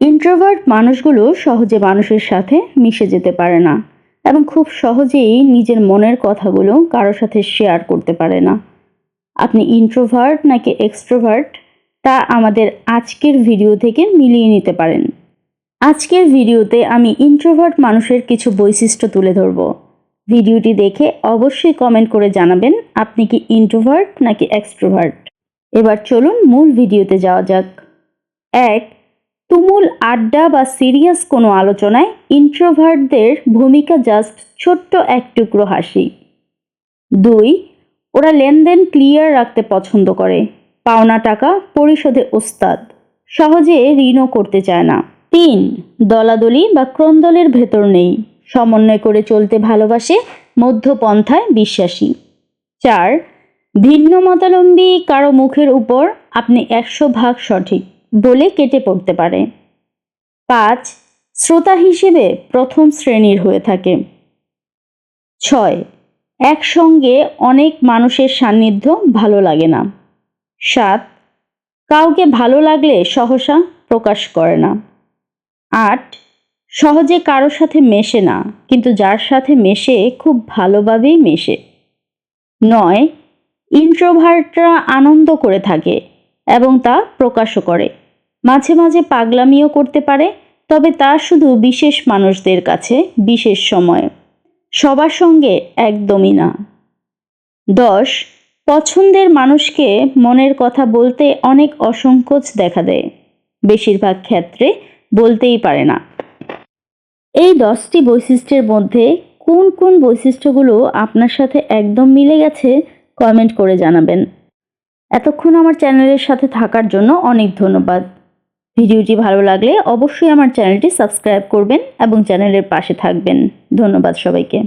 Introvert মানুষগুলো সহজে মানুষের সাথে মিশে যেতে পারে না এবং খুব সহজেই নিজের মনের কথাগুলো কারোর সাথে শেয়ার করতে পারে না। আপনি ইন্ট্রোভার্ট নাকি এক্সট্রোভার্ট তা আমাদের আজকের ভিডিও থেকে মিলিয়ে নিতে পারেন। আজকের ভিডিওতে আমি ইন্ট্রোভার্ট মানুষের কিছু বৈশিষ্ট্য তুলে ধরব। ভিডিওটি দেখে অবশ্যই কমেন্ট করে জানাবেন, আপনি কি ইন্ট্রোভার্ট নাকি এক্সট্রোভার্ট এবার চলুন মূল ভিডিওতে যাওয়া যাক। এক তুমুল আড্ডা বা সিরিয়াস কোনো আলোচনায় ইন্ট্রোভার্টদের ভূমিকা জাস্ট ছোট্ট এক টুকরো হাসি। দুই, ওরা লেনদেন ক্লিয়ার রাখতে পছন্দ করে। পাওনা টাকা পরিশোধে ওস্তাদ। সহজে ঋণও করতে চায় না। তিন, দলাদলি বা ক্রন্দলের ভেতর নেই। সমন্বয় করে চলতে ভালোবাসে মধ্যপন্থায় বিশ্বাসী। চার, ভিন্ন মতালম্বী কারও মুখের উপর আপনি একশো ভাগ সঠিক। বলে কেটে পড়তে পারে। পাঁচ, শ্রোতা হিসেবে প্রথম শ্রেণির হয়ে থাকে। ছয়, একসঙ্গে অনেক মানুষের সান্নিধ্য ভালো লাগে না। সাত, কাউকে ভালো লাগলে সহসা প্রকাশ করে না। আট, সহজে কারোর সাথে মেশে না, কিন্তু যার সাথে মেশে খুব ভালোভাবেই মেশে। নয় ইন্ট্রোভার্টরা আনন্দ করে থাকে এবং তা প্রকাশও করে। মাঝে মাঝে পাগলামিও করতে পারে, তবে তা শুধু বিশেষ মানুষদের কাছে বিশেষ সময়ে। সবার সঙ্গে একদমই না। দশ, পছন্দের মানুষকে মনের কথা বলতে অনেক অসংকোচ দেখা দেয়। বেশিরভাগ ক্ষেত্রে বলতেই পারে না। এই দশটি বৈশিষ্ট্যের মধ্যে কোন কোন বৈশিষ্ট্যগুলো আপনার সাথে একদম মিলে গেছে, কমেন্ট করে জানাবেন। এতক্ষণ আমার চ্যানেলের সাথে থাকার জন্য অনেক ধন্যবাদ। ভিডিওটি ভালো লাগলে অবশ্যই আমার চ্যানেলটি সাবস্ক্রাইব করবেন এবং চ্যানেলের পাশে থাকবেন। ধন্যবাদ সবাইকে।